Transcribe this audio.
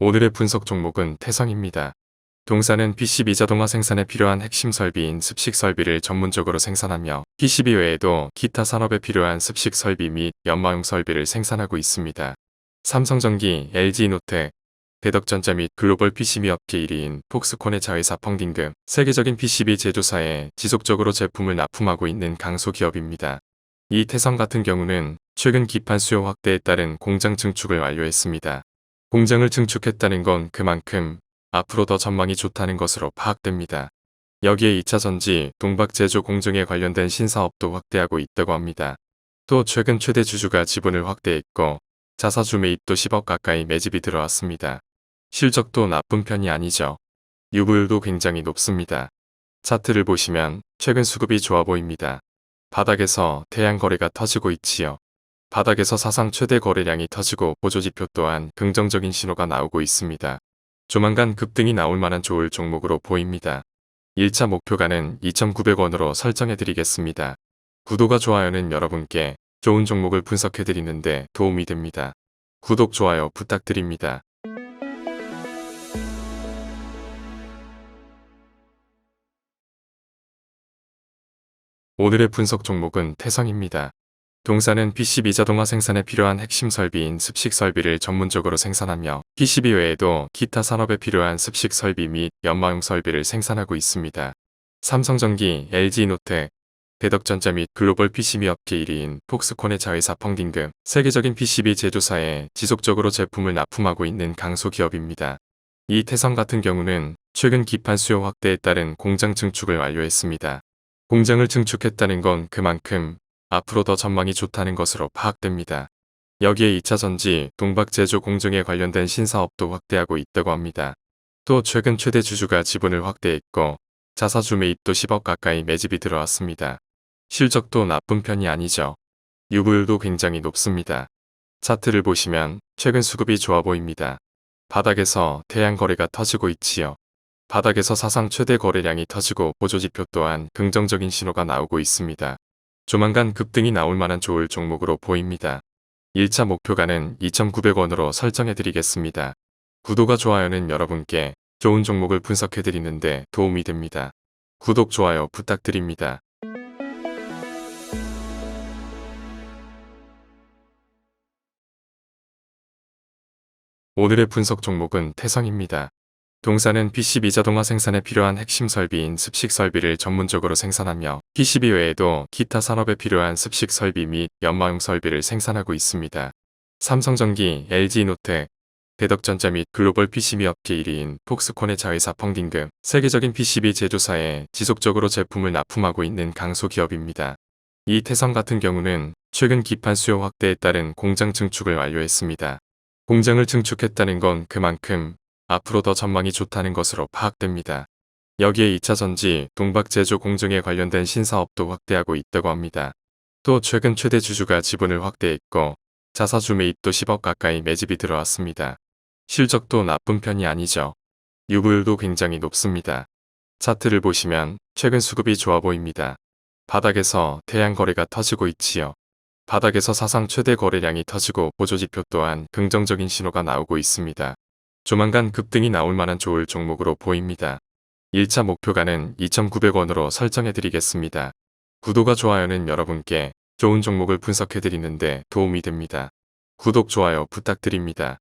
오늘의 분석 종목은 태성입니다. 동사는 PCB 자동화 생산에 필요한 핵심 설비인 습식 설비를 전문적으로 생산하며 PCB 외에도 기타 산업에 필요한 습식 설비 및 연마용 설비를 생산하고 있습니다. 삼성전기, LG노텍, 대덕전자 및 글로벌 PCB 업계 1위인 폭스콘의 자회사 펑딩 등 세계적인 PCB 제조사에 지속적으로 제품을 납품하고 있는 강소 기업입니다. 이 태성 같은 경우는 최근 기판 수요 확대에 따른 공장 증축을 완료했습니다. 공장을 증축했다는 건 그만큼 앞으로 더 전망이 좋다는 것으로 파악됩니다. 여기에 2차 전지, 동박 제조 공정에 관련된 신사업도 확대하고 있다고 합니다. 또 최근 최대 주주가 지분을 확대했고 자사주 매입도 10억 가까이 매집이 들어왔습니다. 실적도 나쁜 편이 아니죠. 유불도 굉장히 높습니다. 차트를 보시면 최근 수급이 좋아 보입니다. 바닥에서 태양 거래가 터지고 있지요. 바닥에서 사상 최대 거래량이 터지고 보조지표 또한 긍정적인 신호가 나오고 있습니다. 조만간 급등이 나올 만한 좋을 종목으로 보입니다. 1차 목표가는 2,900원으로 설정해 드리겠습니다. 구독과 좋아요는 여러분께 좋은 종목을 분석해 드리는데 도움이 됩니다. 구독, 좋아요 부탁드립니다. 오늘의 분석 종목은 태성입니다. 동사는 PCB 자동화 생산에 필요한 핵심 설비인 습식 설비를 전문적으로 생산하며 PCB 외에도 기타 산업에 필요한 습식 설비 및 연마용 설비를 생산하고 있습니다. 삼성전기, LG노텍, 대덕전자 및 글로벌 PCB 업계 1위인 폭스콘의 자회사 펑딩 등 세계적인 PCB 제조사에 지속적으로 제품을 납품하고 있는 강소 기업입니다. 이 태성 같은 경우는 최근 기판 수요 확대에 따른 공장 증축을 완료했습니다. 공장을 증축했다는 건 그만큼 앞으로 더 전망이 좋다는 것으로 파악됩니다. 여기에 2차 전지, 동박 제조 공정에 관련된 신사업도 확대하고 있다고 합니다. 또 최근 최대 주주가 지분을 확대했고 자사주 매입도 10억 가까이 매집이 들어왔습니다. 실적도 나쁜 편이 아니죠. 유불도 굉장히 높습니다. 차트를 보시면 최근 수급이 좋아 보입니다. 바닥에서 태양 거래가 터지고 있지요. 바닥에서 사상 최대 거래량이 터지고 보조지표 또한 긍정적인 신호가 나오고 있습니다. 조만간 급등이 나올 만한 좋을 종목으로 보입니다. 1차 목표가는 2,900원으로 설정해 드리겠습니다. 구독과 좋아요는 여러분께 좋은 종목을 분석해 드리는데 도움이 됩니다. 구독, 좋아요 부탁드립니다. 오늘의 분석 종목은 태성입니다. 동사는 PCB 자동화 생산에 필요한 핵심 설비인 습식 설비를 전문적으로 생산하며 PCB 외에도 기타 산업에 필요한 습식 설비 및 연마용 설비를 생산하고 있습니다. 삼성전기, LG노텍, 대덕전자 및 글로벌 PCB 업계 1위인 폭스콘의 자회사 펑딩 등 세계적인 PCB 제조사에 지속적으로 제품을 납품하고 있는 강소 기업입니다. 이 태성 같은 경우는 최근 기판 수요 확대에 따른 공장 증축을 완료했습니다. 공장을 증축했다는 건 그만큼 앞으로 더 전망이 좋다는 것으로 파악됩니다. 여기에 2차 전지, 동박 제조 공정에 관련된 신사업도 확대하고 있다고 합니다. 또 최근 최대 주주가 지분을 확대했고 자사주 매입도 10억 가까이 매집이 들어왔습니다. 실적도 나쁜 편이 아니죠. 유불도 굉장히 높습니다. 차트를 보시면 최근 수급이 좋아 보입니다. 바닥에서 태양 거래가 터지고 있지요. 바닥에서 사상 최대 거래량이 터지고 보조지표 또한 긍정적인 신호가 나오고 있습니다. 조만간 급등이 나올 만한 좋을 종목으로 보입니다. 1차 목표가는 2,900원으로 설정해 드리겠습니다. 구독과 좋아요는 여러분께 좋은 종목을 분석해 드리는데 도움이 됩니다. 구독, 좋아요 부탁드립니다.